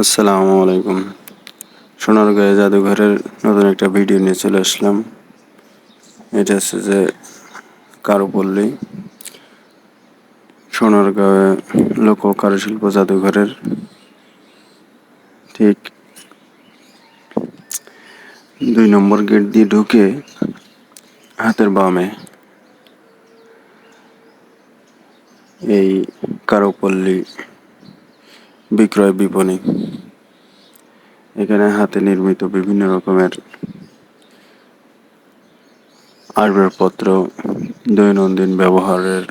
আসসালামু আলাইকুম। সোনারগাঁয়ে জাদুঘরের নতুন একটা ভিডিও নিয়ে চলে আসলাম। এটা হচ্ছে যে কারুপল্লী। সোনারগাঁয়ে লোক কারুশিল্প জাদুঘরের ঠিক দুই নম্বর গেট দিয়ে ঢুকে হাতের বামে এই কারুপল্লী বিক্রয় বিপণী। এখানে হাতে নির্মিত বিভিন্ন রকমের আসবাবপত্র দৈনন্দিন ব্যবহারের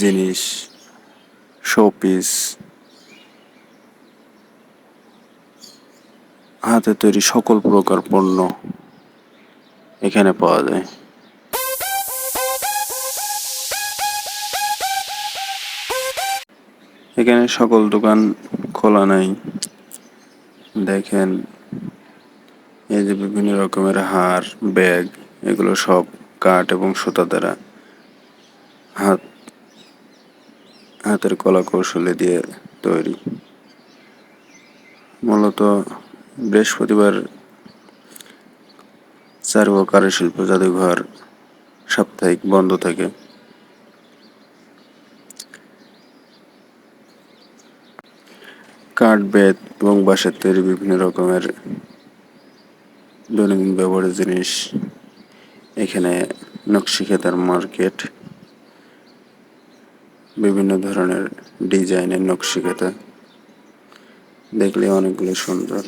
জিনিস, শোপিস, হাতে তৈরি সকল প্রকার পণ্য এখানে পাওয়া যায়। এখানে সকল দোকান খোলা নাই। দেখেন, এই যে বিভিন্ন রকমের হার, ব্যাগ, এগুলো সব কাঠ এবং সুতা দ্বারা হাত, হাতের কলা কৌশলে দিয়ে তৈরি। মূলত বৃহস্পতিবার চারুয়া কারুশিল্প জাদুঘর সাপ্তাহিক বন্ধ থাকে। কাঠ, বেত এবং বাঁশের তৈরি বিভিন্ন রকমের দৈনন্দিন ব্যবহারের জিনিস এখানে নকশিখেতার মার্কেট, বিভিন্ন ধরনের ডিজাইনের নকশিখেতা দেখলে অনেকগুলো সুন্দর।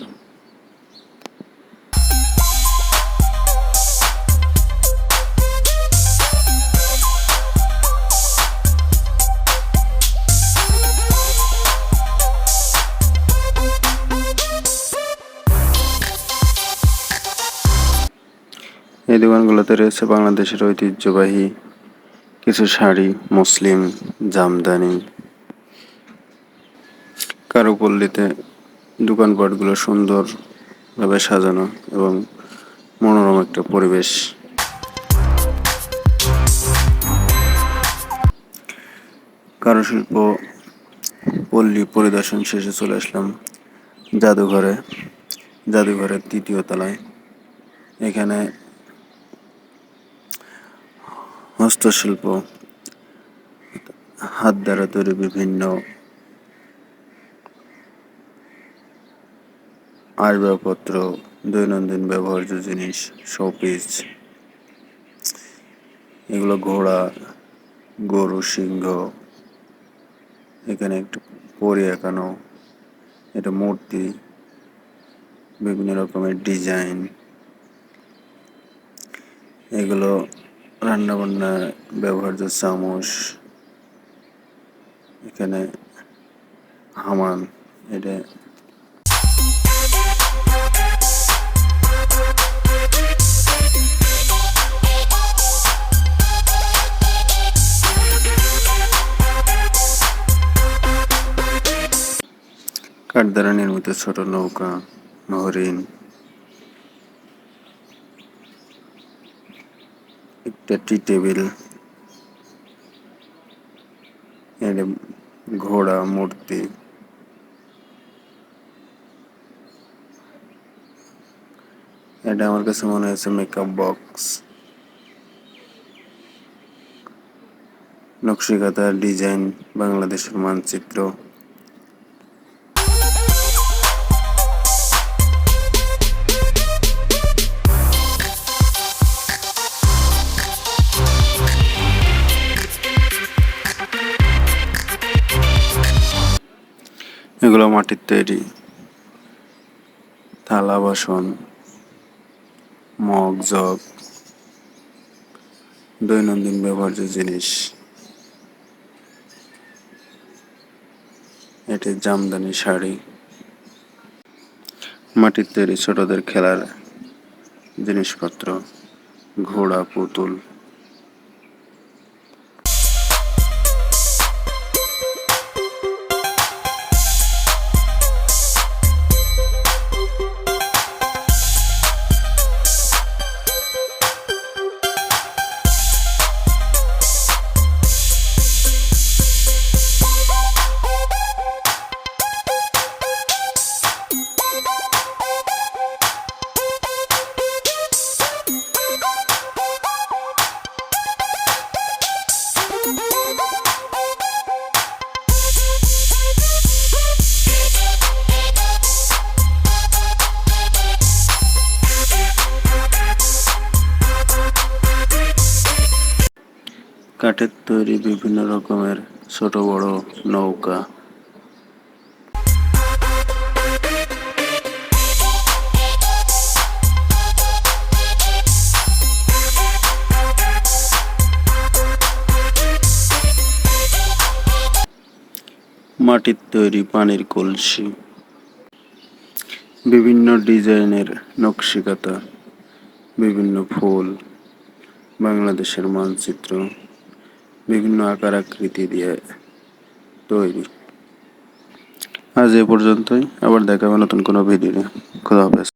এই দোকানগুলোতে রয়েছে বাংলাদেশের ঐতিহ্যবাহী কিছু শাড়ি, মুসলিম, জামদানি। কারুপল্লীতে দোকানপাটগুলো সুন্দরভাবে সাজানো এবং মনোরম একটা পরিবেশ। কারুশিল্প, পল্লী পরিদর্শন শেষে চলে আসলাম জাদুঘরে। জাদুঘরের তৃতীয় তলায়। এখানে হস্তশিল্প, হাত দ্বারা তৈরি বিভিন্ন আসবাবপত্র দৈনন্দিন ব্যবহার্য জিনিস, শোপিস, এগুলো ঘোড়া, গরু, সিংহ, এখানে একটু পরি একানো এটা মূর্তি, বিভিন্ন রকমের ডিজাইন, এগুলো রান্নাবান্না ব্যবহার্য চামচ এখানে হামান এটা। কাঠ দ্বারা নির্মিত ছোট নৌকা হরিণ একটা টি টেবিল ঘোড়া মূর্তি এটা আমার কাছে মনে হয়েছে মেকআপ বক্স নকশিকাতা ডিজাইন বাংলাদেশের মানচিত্র। এগুলো মাটির তৈরি। থালা, বাসন, মগ, জগ, দৈনন্দিন ব্যবহার্য জিনিস। এটি জামদানি শাড়ি। মাটির তৈরি ছোটদের খেলার জিনিসপত্র, ঘোড়া, পুতুল কাঠের তৈরি বিভিন্ন রকমের ছোট, বড় নৌকা। মাটির তৈরি পানির কলসি। বিভিন্ন ডিজাইনের নকশিকাতা, বিভিন্ন ফুল। বাংলাদেশের মানচিত্র। বিভিন্ন আকার আকৃতি দিয়ে তৈরি। আজ এ পর্যন্তই। আবার দেখাবো নতুন কোনো ভিডিও খোদা হাফেজ।